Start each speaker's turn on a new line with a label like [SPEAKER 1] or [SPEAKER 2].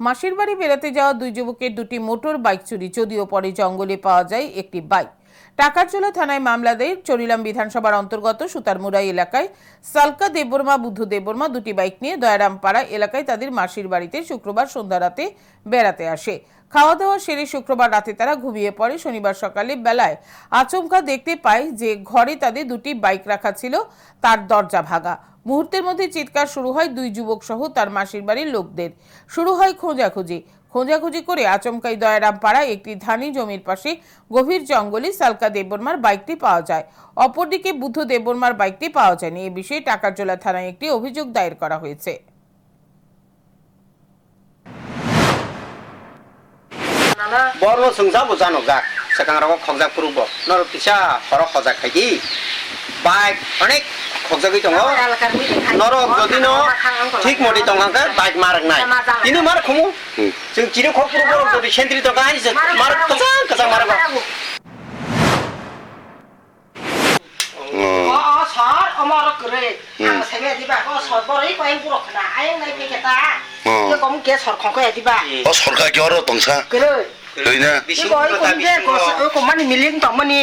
[SPEAKER 1] মাসির বাড়ি বেড়াতে যাওয়া দুই যুবকের দুটি মোটর বাইক চুরি, যদিও পরে জঙ্গলে পাওয়া যায় একটি বাইক। টাকারচোলা থানায় মামলা দেয় চরিলাম বিধানসভার অন্তর্গত সুতারমুড়াই এলাকায় সালকা দেববর্মা, বুদ্ধ দেববর্মা দুটি বাইক নিয়ে দয়ারামপাড়া এলাকায় তাদের মাসির বাড়িতে শুক্রবার সন্ধ্যা রাতে বেড়াতে আসে। খাওয়া দাওয়া সেরে শুক্রবার রাতে তারা ঘুমিয়ে পড়ে। শনিবার সকালে বেলায় আচমকা দেখতে পায় যে ঘরে তাদের দুটি বাইক রাখা ছিল, তার দরজা ভাঙা। মুহূর্তের মধ্যে চিৎকার শুরু হয় দুই যুবক সহ তার মাসির বাড়ির লোকদের। শুরু হয় খোঁজাখুঁজি। খোঁজাখুঁজি করে আচমকাই দয়ারাম পাড়ায় একটি ধানি জমির পাশে গভীর জঙ্গলে সালকা দেববর্মার বাইকটি পাওয়া যায়। অপরদিকে বুদ্ধ দেববর্মার বাইকটি পাওয়া যায়নি। এ বিষয়ে টাকারজোলা থানায় একটি অভিযোগ দায়ের করা হয়েছে।
[SPEAKER 2] বর্ণ সংসাবো জানো গাক সেখান খগজাক পুরুব। নর পিসা হর খজাক খাইকি বাইক অনেক খকজাগি টঙ্গ নরক যদি ঠিক মতি টঙ্গাকে বাইক মারক নাই। তিনি মার খমু। যদি
[SPEAKER 3] সেন্ত্রি টঙ্গা মার কাঁচা কাঁচা মারবা সর অমর দিবা। ও সরবরই দিবা। মিলিং
[SPEAKER 4] তমনি।